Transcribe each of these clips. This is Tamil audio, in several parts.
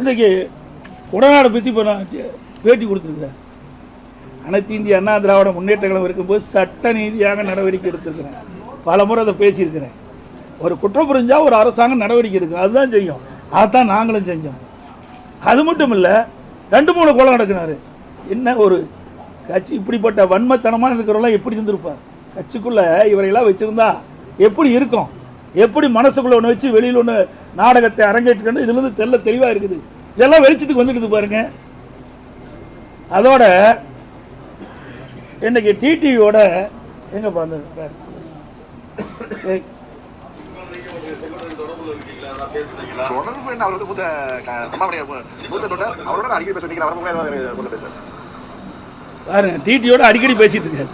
இன்றைக்கு உடனாடை பற்றி இப்போ நான் பேட்டி கொடுத்துருக்குறேன் அனைத்து இந்திய அண்ணா திராவிட முன்னேற்ற கழகம் இருக்கும்போது சட்ட நீதியாக நடவடிக்கை எடுத்திருக்கிறேன். பல முறை அதை பேசியிருக்கிறேன். ஒரு குற்றம் புரிஞ்சால் ஒரு அரசாங்கம் நடவடிக்கை எடுக்கும். அதுதான் செய்யும். அதுதான் நாங்களும் செஞ்சோம். அது மட்டும் இல்லை ரெண்டு மூணு கொலை நடக்கினார். என்ன ஒரு கட்சி இப்படிப்பட்ட வன்மத்தனமாக இருக்கிறவங்களாம் எப்படி இருந்திருப்பார்? கட்சிக்குள்ளே இவரையெல்லாம் வச்சுருந்தா எப்படி இருக்கும்? எப்படி மனசுக்குள்ள ஒன்று வச்சு வெளியில் ஒன்று நாடகத்தை அரங்கேற்றுக்கணும் இதுலேருந்து தெல்ல தெளிவாக இருக்குது. இதெல்லாம் வெளிச்சத்துக்கு வந்துடுது பாருங்க. அதோட இன்னைக்கு டிடிவியோட எங்க வந்து தொடர்பு என்ன? அவரோட மூத்த மூத்த அவரோட அடிக்கடி பேச நீங்க கூட பேசுறேன் பாருங்க டிடியோட அடிக்கடி பேசிட்டு இருக்காரு.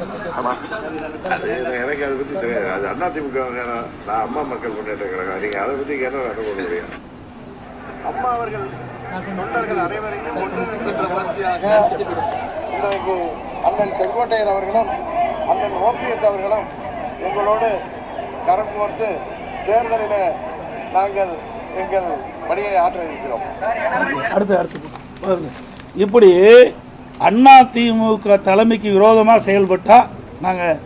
எனக்கு அதை பத்தி தெரியாது. அது அண்ணா திமுக நான் அம்மா மக்கள் முன்னேற்ற கழகம் நீங்க அதை பத்தி கேட்டா பண்ண முடியும் அம்மா அவர்கள் தொண்டர்கள் அனைவரையும் ஒன்றிணைக்கின்ற முயற்சியாக இன்றைக்கு அண்ணன் செங்கோட்டையன் அவர்களும் அண்ணன் ஓபிஎஸ் அவர்களும் எங்களோடு கரம் கோர்த்து தேர்தலில் நாங்கள் எங்கள் பணியை ஆற்ற இருக்கிறோம் அடுத்து. அடுத்து இப்படி அண்ணா திமுக தலைமைக்கு விரோதமாக செயல்பட்டால் நாங்கள்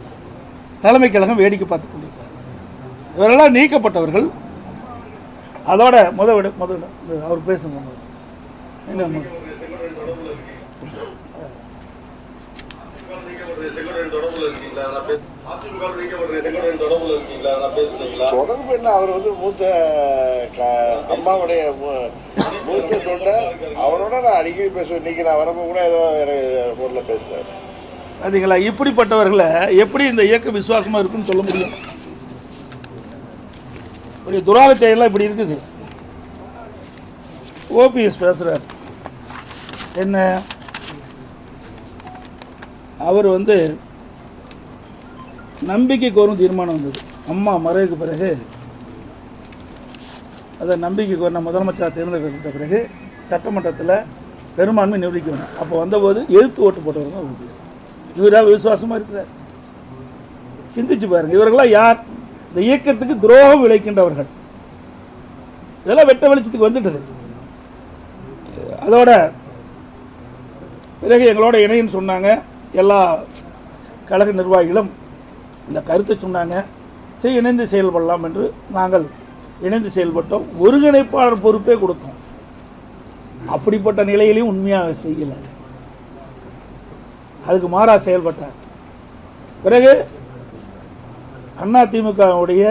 தலைமை கழகம் வேடிக்கை பார்த்து கொண்டிருக்காரு. இவரெல்லாம் நீக்கப்பட்டவர்கள். அதோட முத விட முத அவர் பேசுங்க. என்ன? தொடர்பு என்ன அவர் வந்து மூத்த அம்மாவுடைய மூத்த தொண்டர். அவரோட நான் அடிக்கடி பேசுவேன். இன்னைக்கு நான் வரப்போ கூட ஏதோ எனக்கு போன்ல பேசினார் பார்த்தீங்களா இப்படிப்பட்டவர்களை எப்படி இந்த இயக்கம் விசுவாசமா இருக்குன்னு சொல்ல முடியும்? ஒரு துராக செயலாம் இப்படி இருக்குது. ஓபிஎஸ் பேசுறார். என்ன? அவர் வந்து நம்பிக்கை கோரும் தீர்மானம் வந்தது. அம்மா மறைவுக்கு பிறகு அதை நம்பிக்கை கோரின முதலமைச்சராக தேர்ந்தெடுக்கப்பட்ட பிறகு சட்டமன்றத்தில் பெரும்பான்மை நிரூபிக்க வேணும் அப்போ வந்தபோது எழுத்து ஓட்டு போட்டவர் தான் ஓபிஎஸ் இவராக விசுவாசமாக இருக்கிறார். சிந்திச்சு பாருங்கள் இவர்களாம் யார்? இந்த இயக்கத்துக்கு துரோகம் விளைக்கின்றவர்கள். இதெல்லாம் வெட்ட வெளிச்சத்துக்கு வந்துட்டது. அதோட பிறகு எங்களோட இணைன்னு சொன்னாங்க. எல்லா கழக நிர்வாகிகளும் இந்த கருத்தை சொன்னாங்க. சரி இணைந்து செயல்படலாம் என்று நாங்கள் இணைந்து செயல்பட்டோம். ஒருங்கிணைப்பாளர் பொறுப்பே கொடுத்தோம். அப்படிப்பட்ட நிலையிலையும் உண்மையாக செய்யலை. அதுக்கு மாறா செயல்பட்டார். பிறகு அண்ணா திமுகவுடைய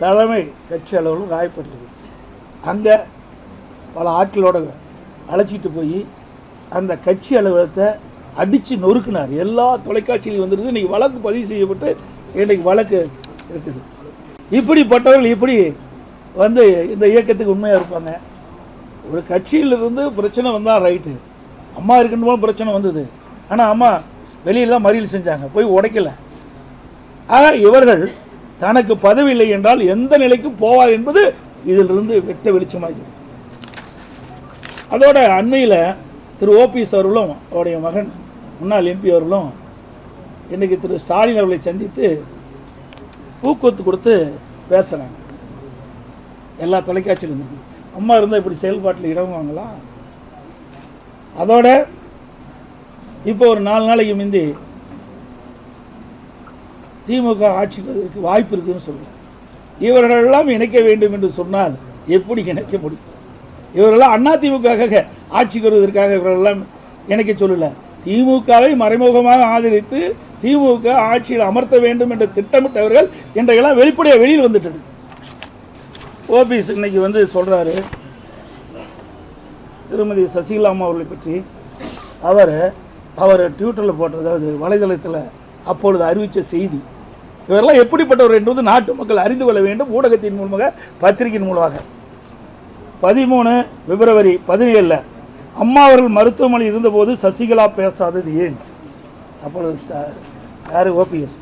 தலைமை கட்சி அலுவலகம் ராயப்பட்டது அங்கே பல ஆட்களோட அழைச்சிட்டு போய் அந்த கட்சி அலுவலகத்தை அடித்து நொறுக்குனார். எல்லா தொலைக்காட்சியிலும் வந்துருது இன்னைக்கு வழக்கு பதிவு செய்யப்பட்டு இன்னைக்கு வழக்கு இருக்குது. இப்படிப்பட்டவர்கள் இப்படி வந்து இந்த இயக்கத்துக்கு உண்மையாக இருப்பாங்க. ஒரு கட்சியிலிருந்து பிரச்சனை வந்தால் ரைட்டு அம்மா இருக்குன்னு பிரச்சனை வந்தது. ஆனால் அம்மா வெளியில் தான் மறியல் செஞ்சாங்க. போய் உடைக்கல. ஆக இவர்கள் தனக்கு பதவி இல்லை என்றால் எந்த நிலைக்கு போவார் என்பது இதிலிருந்து வெட்ட வெளிச்சமாகிறது அதோட அண்மையில் திரு ஓபிஎஸ் அவர்களும் அவருடைய மகன் முன்னாள் எம்பி அவர்களும் இன்னைக்கு திரு ஸ்டாலின் அவர்களை சந்தித்து ஊக்குவத்து கொடுத்து பேசுகிறாங்க எல்லா தொலைக்காட்சியிலும் இருக்குது அம்மா இருந்தால் இப்படி செயல்பாட்டில் இடங்குவாங்களா அதோட இப்போ ஒரு நாலு நாளைக்கு முந்தி திமுக ஆட்சிக்கு வாய்ப்பு இருக்குதுன்னு சொல்றேன் இவர்களெல்லாம் இணைக்க வேண்டும் என்று சொன்னால் எப்படி இணைக்க முடியும்? இவரெல்லாம் அண்ணா திமுக ஆட்சிக்கு வருவதற்காக இவரெல்லாம் இணைக்க சொல்லலை. திமுகவை மறைமுகமாக ஆதரித்து திமுக ஆட்சியில் அமர்த்த வேண்டும் என்று திட்டமிட்டவர்கள் இன்றைக்கெல்லாம் வெளிப்படையாக வெளியில் வந்துட்டது. ஓபிஎஸ் இன்னைக்கு வந்து சொல்கிறாரு திருமதி சசிகலா அம்மா அவர்களை பற்றி. அவர் அவர் ட்விட்டரில் போட்ட அதாவது வலைதளத்தில் அப்பொழுது அறிவித்த செய்தி இவரெல்லாம் எப்படிப்பட்டவர் என்பது நாட்டு மக்கள் அறிந்து கொள்ள வேண்டும் ஊடகத்தின் மூலமாக பத்திரிகையின் மூலமாக. பதிமூணு பிப்ரவரி பதினேழில் அம்மா அவர்கள் மருத்துவமனையில் இருந்தபோது சசிகலா பேசாதது ஏன்? அப்பொழுது யார்? ஓபிஎஸ்.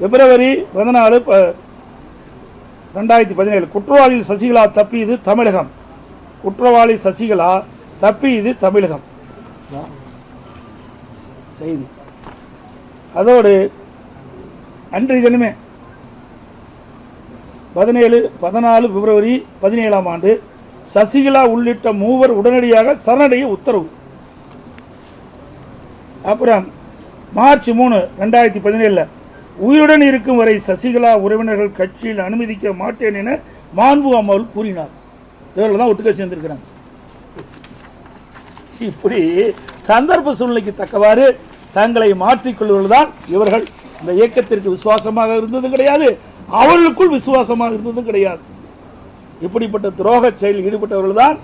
பிப்ரவரி பதினாலு ப ரெண்டாயிரத்தி பதினேழு. குற்றவாளியில் சசிகலா தப்பி இது தமிழகம். குற்றவாளி சசிகலா தப்பி இது தமிழகம். செய்தி. அதோடு அன்றைய தினமே பதினேழு பதினாலு பிப்ரவரி பதினேழாம் ஆண்டு சசிகலா உள்ளிட்ட மூவர் உடனடியாக சரணடைய உத்தரவு. அப்புறம் மார்ச் மூணு ரெண்டாயிரத்தி பதினேழுல உயிருடன் இருக்கும் வரை சசிகலா உறவினர்கள் கட்சியில் அனுமதிக்க மாட்டேன் என மாண்பு அம்மாள் கூறினார். இவர்கள் தான் ஒட்டுக்க சேர்ந்திருக்கிறாங்க. இப்படி சந்தர்ப்ப சூழ்நிலைக்கு தக்கவாறு தங்களை மாற்றிக்கொள்வதுதான் இவர்கள். இந்த இயக்கத்திற்கு விசுவாசமாக இருந்ததும் கிடையாது அவர்களுக்குள் விசுவாசமாக இருந்ததும் கிடையாது. இப்படிப்பட்ட துரோக செயலில் ஈடுபட்டவர்கள் தான்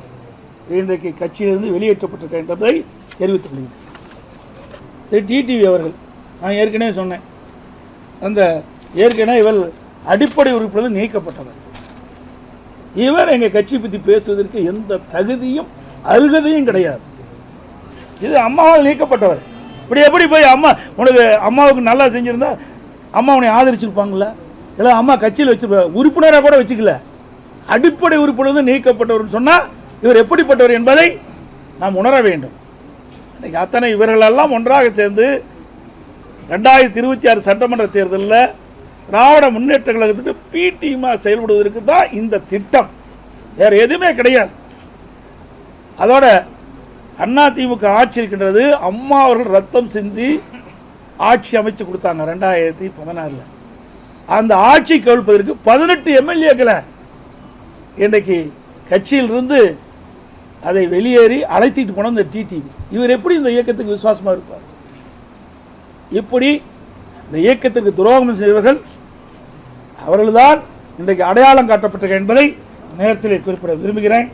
இன்றைக்கு கட்சியிலிருந்து வெளியேற்றப்பட்டிருக்க என்பதை தெரிவித்துக் கொள்கிறேன். டிடிவி அவர்கள். நான் ஏற்கனவே சொன்னேன். அந்த ஏற்கனவே இவர் அடிப்படை உறுப்பினர் நீக்கப்பட்டவர் இவர் எங்கள் கட்சி பற்றி பேசுவதற்கு எந்த தகுதியும் அருகதையும் கிடையாது. இது அம்மாவால் நீக்கப்பட்டவர். இப்படி எப்படி போய் அம்மா உனக்கு அம்மாவுக்கு நல்லா செஞ்சிருந்தா அம்மா உன்னை ஆதரிச்சிருப்பாங்களா இல்லை அம்மா கட்சியில் வச்சு உறுப்பினராக கூட வச்சுக்கல? அடிப்படை உறுப்பினர் நீக்கப்பட்டவர் சொன்னால் இவர் எப்படிப்பட்டவர் என்பதை நாம் உணர வேண்டும். இன்னைக்கு அத்தனை இவர்களெல்லாம் ஒன்றாக சேர்ந்து ரெண்டாயிரத்தி இருபத்தி ஆறு சட்டமன்ற தேர்தலில் திராவிட முன்னேற்ற கழகத்துக்கு பி டீமாக செயல்படுவதற்கு தான் இந்த திட்டம். வேறு எதுவுமே கிடையாது. அதோட அண்ணா திமுக ஆட்சி இருக்கின்றது. அம்மா அவர்கள் ரத்தம் சிந்தி ஆட்சி அமைச்சு கொடுத்தாங்க ரெண்டாயிரத்தி பதினாறில். அந்த ஆட்சி கவிழ்ப்பதற்கு பதினெட்டு எம்எல்ஏக்களை இன்றைக்கு கட்சியிலிருந்து அதை வெளியேறி அழைத்திட்டு போன இந்த டிடிவி இவர் எப்படி இந்த இயக்கத்துக்கு விசுவாசமா இருப்பார்? இப்படி இந்த இயக்கத்திற்கு துரோகம் செய்தவர்கள் அவர்கள்தான் இன்றைக்கு அடையாளம் காட்டப்பட்டிருக்க என்பதை நேரத்தில் குறிப்பிட விரும்புகிறேன்.